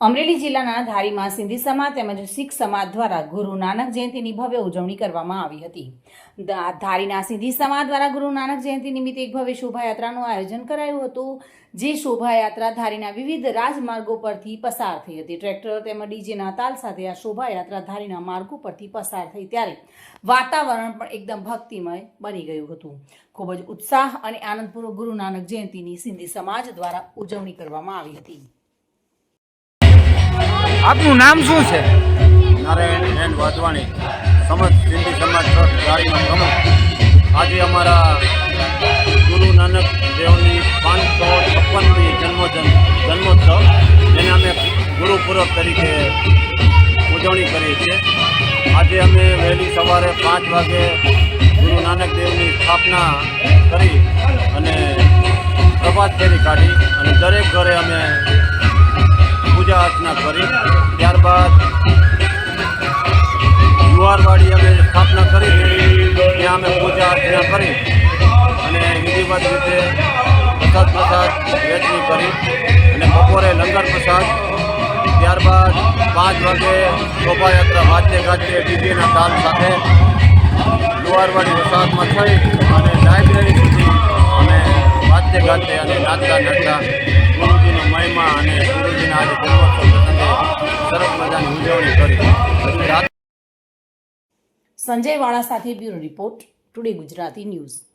અમરેલી જિલ્લાના ધારીમાં સિંધી સમાજ તેમજ શીખ સમાજ દ્વારા ગુરુ નાનક જયંતિની ભવ્ય ઉજવણી કરવામાં આવી હતી. ધારીના સિંધી સમાજ દ્વારા ગુરુ નાનક જયંતિ નિમિત્તે એક ભવ્ય શોભાયાત્રાનું આયોજન કરાયું હતું, જે શોભાયાત્રા ધારીના વિવિધ રાજમાર્ગો પરથી પસાર થઈ હતી. ટ્રેક્ટર તેમજ ડીજેના તાલ સાથે આ શોભાયાત્રા ધારીના માર્ગો પરથી પસાર થઈ ત્યારે વાતાવરણ પણ એકદમ ભક્તિમય બની ગયું હતું. ખૂબ જ ઉત્સાહ અને આનંદપૂર્વક ગુરુ નાનક જયંતિની સિંધી સમાજ દ્વારા ઉજવણી કરવામાં આવી હતી. આપનું નામ શું છે? નારાયણ એન વાધવાણી, સમજ સિંધી સમાજ ટ્રસ્ટ પ્રમુખ. આજે અમારા ગુરુ નાનક દેવની પાંચસો છપ્પનમી જન્મોજન, જન્મોત્સવ, જેને અમે ગુરુપૂર્વ તરીકે ઉજવણી કરીએ છીએ. આજે અમે વહેલી સવારે પાંચ વાગે ગુરુ નાનક દેવની સ્થાપના કરી અને પ્રભાત ફેરી કાઢી અને દરેક ઘરે અમે પૂજા અર્ચના કરી. ત્યારબાદ જુવારવાડી અમે સ્થાપના કરી. ત્યાં અમે પૂજા અર્ચના કરી અને વિધિવત રીતે પ્રસાદ પ્રસાદ વહેંચણી કરી અને બપોરે લંગર પ્રસાદ. ત્યારબાદ પાંચ વાગે શોભાયાત્રા વાદ્ય ગાજ્ય ડીજેના તાલ સાથે લુહારવાડી વસાહતમાં થઈ અને લાઇબ્રેરી સુધી અમે વાદ્ય ગાતે અને નાચતા નાચતા ગુરુજીનો મહિમા અને ગુરુજીના આજે જન્મોત્સવ પ્રસંગે સરસ મજાની ઉજવણી કરી. સંજય વાળા સાથે bureau report today Gujarati news.